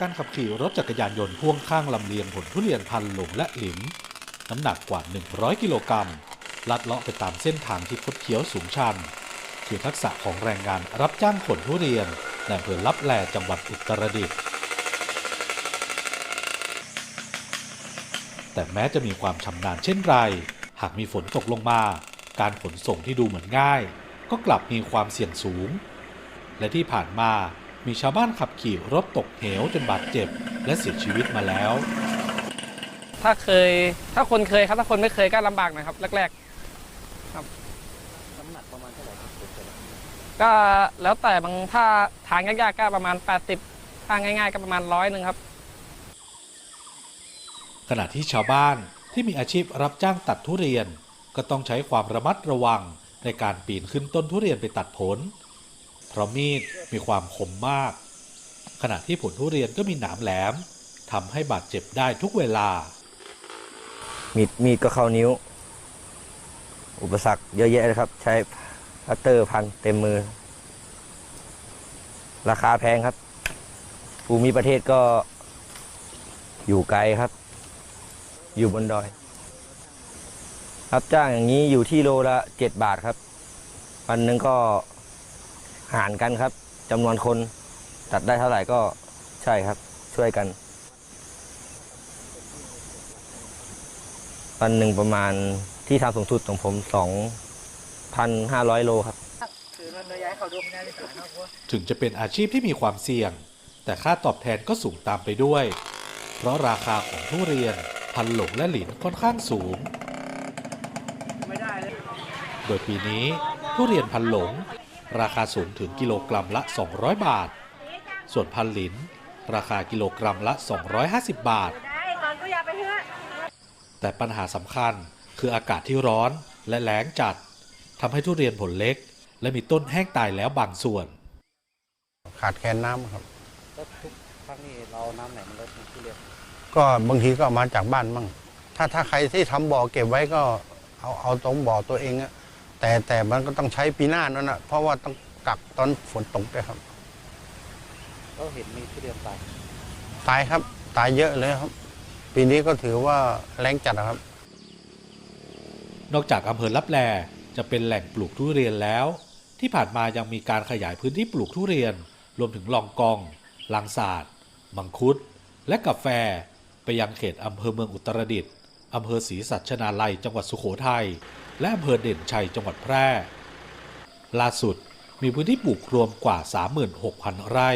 การขับขี่รถจักรยานยนต์พ่วงข้างลำเลียงผลทุเรียนพันหลงและหลิม น้ำหนักกว่า 100 กิโลกรัม ลัดเลาะไปตามเส้นทางที่คดเคี้ยวสูงชัน คือทักษะของแรงงานรับจ้างขนทุเรียนในอำเภอลับแลจังหวัดอุตรดิตถ์แต่แม้จะมีความชำนาญเช่นไร หากมีฝนตกลงมา การขนส่งที่ดูเหมือนง่าย ก็กลับมีความเสี่ยงสูง และที่ผ่านมา มีชาวบ้านขับขี่รถตกเหวจนบาดเจ็บ และเสียชีวิตมาแล้ว ถ้าเคยถ้าคนเคยครับถ้าคนไม่เคยก็ลำบากหนะครับ แรกน้ำหนักประมาณเท่าไหร่ครับๆก็แล้วแต่บางถ้าทางยากๆก็ประมาณ 80ทางง่ายๆก็ประมาณร้อยหนึ่งครับ ขณะที่ชาวบ้านที่มีอาชีพรับจ้างตัดทุเรียน ก็ต้องใช้ความระมัดระวังในการปีนขึ้นต้นทุเรียนไปตัดผล เพราะมีดมีความคมมาก ขณะที่ผลทุเรียนก็มีหนามแหลมทำให้บาดเจ็บได้ทุกเวลา มีดมีดก็เข้านิ้ว อุปสรรคเยอะแยะเลยครับ ใช้พัตเตอร์พันเต็มมือ ราคาแพงครับ ภูมิประเทศก็อยู่ไกลครับ อยู่บนดอยรับจ้างอย่างนี้อยู่ที่โลละเจ็ดบาทครับ วันหนึ่งก็ หารกันครับจำนวนคนตัดได้เท่าไหร่ก็ใช่ครับ ช่วยกัน วันหนึ่งประมาณที่ทำสูงสุดของผม 2,500 โลครับ ถึงจะเป็นอาชีพที่มีความเสี่ยง แต่ค่าตอบแทนก็สูงตามไปด้วย เพราะราคาของทุเรียนพันหลงและหลินค่อนข้างสูง โดยปีนี้ทุเรียนพันหลง ราคาสูงถึงกิโลกรัมละ 200 บาท ส่วนพันหลิน ราคากิโลกรัมละ 250 บาทได้ตอนก็อย่าไปเถอะแต่ปัญหาสำคัญคืออากาศที่ร้อนและแล้งจัดทำให้ทุเรียนผลเล็ก และมีต้นแห้งตายแล้วบางส่วน ขาดแคลนน้ำครับแล้วทุกครั้งนี้เราเอาน้ำไหนมาลดทุเรียนก็บางทีก็เอามาจากบ้านมั่งถ้าถ้าใครที่ทำบ่อเก็บไว้ก็เอาเอาตรงบ่อตัวเองอะ แต่แต่มันก็ต้องใช้ปีหน้านั่นนะเพราะว่าต้องกักตอนฝนตกด้วยครับเราเห็นมีทุเรียนตายตายครับ ตายเยอะเลยครับ ปีนี้ก็ถือว่าแรงจัดอะครับ นอกจากอำเภอลับแลจะเป็นแหล่งปลูกทุเรียนแล้ว ที่ผ่านมายังมีการขยายพื้นที่ปลูกทุเรียน รวมถึงลองกอง ลางศาสตร์มังคุด และกาแฟ ไปยังเขตอำเภอเมืองอุตรดิตถ์ อำเภอศรีสัชนาลัยจังหวัดสุโขทัยและอำเภอเด่นชัยจังหวัดแพร่ ล่าสุดมีพื้นที่ปลูกรวมกว่า 36,000 ไร่